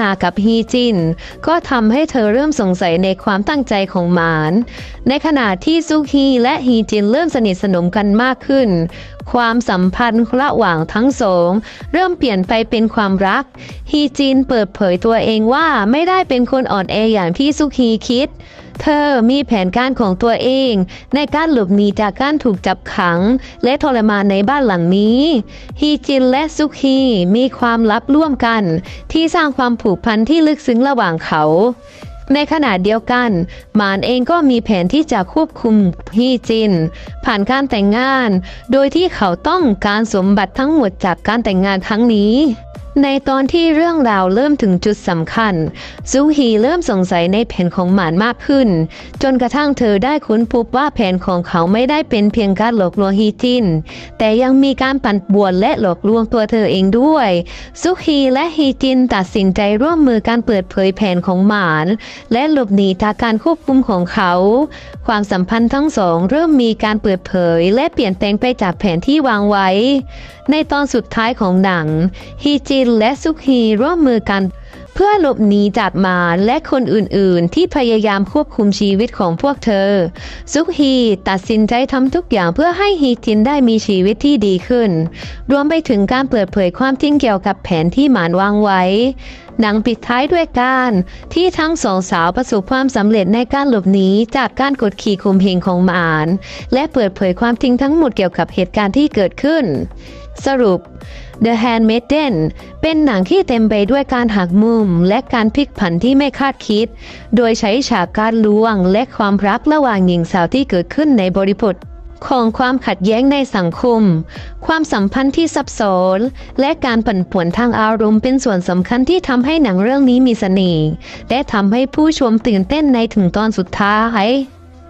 นากับฮีจิน ก็ทำให้เธอเริ่มสงสัยในความตั้งใจของหมาน ในขณะที่ซุกฮีและฮีจินเริ่มสนิทสนมกันมากขึ้น ความสัมพันธ์ระหว่างทั้งสองเริ่มเปลี่ยนไปเป็นความรัก ฮีจินเปิดเผยตัวเองว่าไม่ได้เป็นคนอ่อนแออย่างที่ซุกฮีคิด เธอมีแผนการของตัวเอง ในการหลบหนีจากการถูกจับขัง และทรมานในบ้านหลังนี้ ฮีจินและซุกฮีมีความลับร่วมกัน ที่สร้างความผูกพันที่ลึกซึ้งระหว่างเขา ในขณะเดียวกัน หมานเองก็มีแผนที่จะควบคุมฮีจิน ผ่านการแต่งงาน โดยที่เขาต้องการสมบัติทั้งหมดจากการแต่งงานครั้งนี้ ในตอนที่เรื่องราวเริ่มถึงจุดสำคัญ ซูฮีเริ่มสงสัยในแผนของหมานมากขึ้น จนกระทั่งเธอได้ค้นพบว่าแผนของเขาไม่ได้เป็นเพียงการหลอกลวงฮีจิน แต่ยังมีการปั่นป่วนและหลอกลวงตัวเธอเองด้วยซุฮีและฮีจินตัดสินใจร่วมมือการเปิดเผยแผนของหมาน และหลบหนีจากการควบคุมของเขา ความสัมพันธ์ทั้งสองเริ่มมีการเปิดเผย และเปลี่ยนแปลงไปจากแผนที่วางไว้ ในตอนสุดท้ายของหนังฮีจินและซุฮีร่วมมือกัน เพื่อหลบหนีจากมาและคนอื่นๆ ที่พยายามควบคุมชีวิตของพวกเธอ ซุกฮีตัดสินใจทำทุกอย่างเพื่อให้ฮีจินได้มีชีวิตที่ดีขึ้น รวมไปถึงการเปิดเผยความจริงเกี่ยวกับแผนที่หมานวางไว้ หนังปิดท้ายด้วยการที่ทั้งสองสาวประสบความสำเร็จในการหลบหนีจากการกดขี่ข่มเหงของมานและเปิดเผยความจริงทั้งหมดเกี่ยวกับเหตุการณ์ที่เกิดขึ้น สรุป The Handmaiden เป็นหนังที่เต็มไปด้วยการหักมุมและการพลิกผันที่ไม่คาดคิด โดยใช้ฉากการลวงและความรักระหว่างหญิงสาวที่เกิดขึ้นในบริบท ของความขัดแย้งในสังคม ความสัมพันธ์ที่ซับซ้อน และการปั่นปวนทางอารมณ์เป็นส่วนสำคัญที่ทำให้หนังเรื่องนี้มีเสน่ห์และทำให้ผู้ชมตื่นเต้นในถึงตอนสุดท้าย